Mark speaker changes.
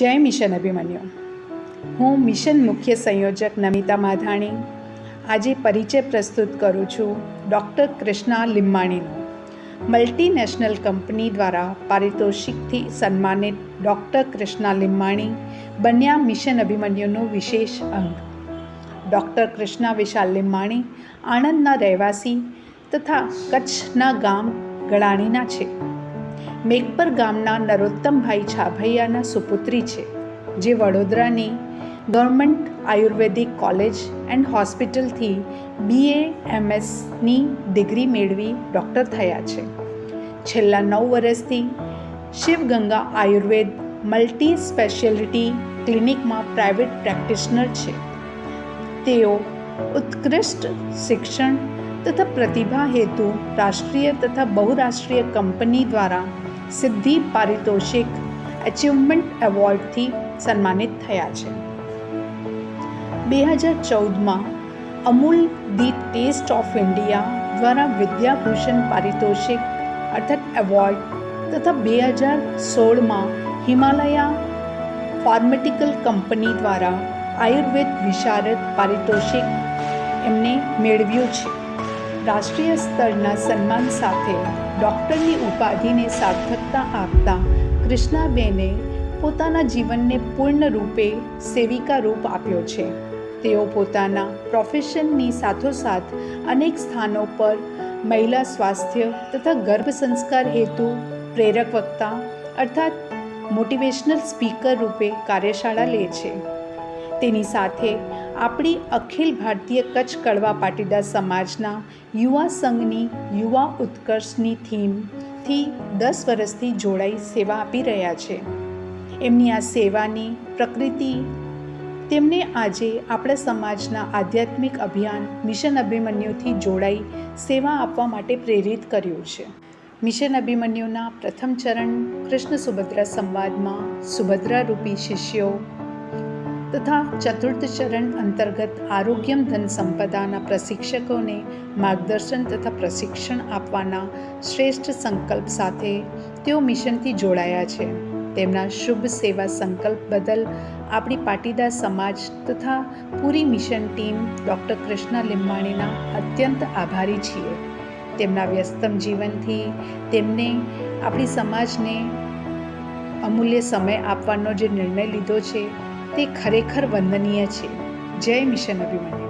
Speaker 1: જય મિશન અભિમન્યુ. હું મિશન મુખ્ય સંયોજક નમિતા માધાણી. આજે પરિચય પ્રસ્તુત કરું છું ડૉક્ટર કૃષ્ણા લિંબાણીનો મલ્ટીનેશનલ કંપની દ્વારા પારિતોષિકથી સન્માનિત ડૉક્ટર કૃષ્ણા લિંબાણી બન્યા મિશન અભિમન્યુનું વિશેષ અંગ. ડૉક્ટર કૃષ્ણા વિશાલ લિંબાણી આણંદના રહેવાસી તથા કચ્છના ગામ ગળાણીના છે. મેઘપર ગામના નરોત્તમભાઈ છાભૈયાના સુપુત્રી છે, જે વડોદરાની ગવર્મેન્ટ આયુર્વેદિક કોલેજ એન્ડ હોસ્પિટલથી બીએ એમએસની ડિગ્રી મેળવી ડૉક્ટર થયા છે. છેલ્લા નવ વર્ષથી શિવગંગા આયુર્વેદ મલ્ટી સ્પેશિયાલિટી ક્લિનિકમાં પ્રાઇવેટ પ્રેક્ટિશનર છે. તેઓ ઉત્કૃષ્ટ શિક્ષણ તથા પ્રતિભા હેતુ રાષ્ટ્રીય તથા બહુરાષ્ટ્રીય કંપની દ્વારા સિદ્ધિ પારિતોષિક એચિવમેન્ટ એવોર્ડથી સન્માનિત થયા છે. બે હજાર ચૌદમાં Amul the taste of India દ્વારા વિદ્યાભૂષણ પારિતોષિક અર્થાત એવોર્ડ તથા બે હજાર સોળમાં હિમાલયા ફાર્મેટિકલ કંપની દ્વારા આયુર્વેદ વિશારદ પારિતોષિક એમને મેળવ્યું છે. રાષ્ટ્રીય સ્તરના સન્માન સાથે ડૉક્ટરની ઉપાધિને સાર્થકતા આપતા કૃષ્ણાબેને પોતાના જીવનને પૂર્ણ રૂપે સેવિકા રૂપ આપ્યો છે. તેઓ પોતાના પ્રોફેશનની સાથોસાથ અનેક સ્થાનો પર મહિલા સ્વાસ્થ્ય તથા ગર્ભ સંસ્કાર હેતુ, પ્રેરક વક્તા અર્થાત મોટિવેશનલ સ્પીકર રૂપે કાર્યશાળા લે છે. તેની સાથે આપણી અખિલ ભારતીય કચ્છ કડવા પાટીદાર સમાજના યુવા સંઘની, યુવા ઉત્કર્ષની થીમથી દસ વર્ષથી જોડાઈ સેવા આપી રહ્યા છે. એમની આ સેવાની પ્રકૃતિ, તેમને આજે આપણા સમાજના આધ્યાત્મિક અભિયાન, મિશન અભિમન્યુથી જોડાઈ સેવા આપવા માટે પ્રેરિત કર્યું છે. મિશન અભિમન્યુના પ્રથમ ચરણ કૃષ્ણ સુભદ્રા સંવાદમાં સુભદ્રા રૂપી શિષ્યો તથા ચતુર્થ ચરણ અંતર્ગત આરોગ્યમ ધન સંપદાના પ્રશિક્ષકોને માર્ગદર્શન તથા પ્રશિક્ષણ આપવાના શ્રેષ્ઠ સંકલ્પ સાથે તેઓ મિશનથી જોડાયા છે. તેમના શુભ સેવા સંકલ્પ બદલ આપણી પાટીદાર સમાજ તથા પૂરી મિશન ટીમ ડૉક્ટર કૃષ્ણા લીંબાણીના અત્યંત આભારી છીએ. તેમના વ્યસ્તમ જીવનથી તેમને આપણી સમાજને અમૂલ્ય સમય આપવાનો જે નિર્ણય લીધો છે તે ખરેખર વંદનીય છે. જય મિશન અભિમન્યુ.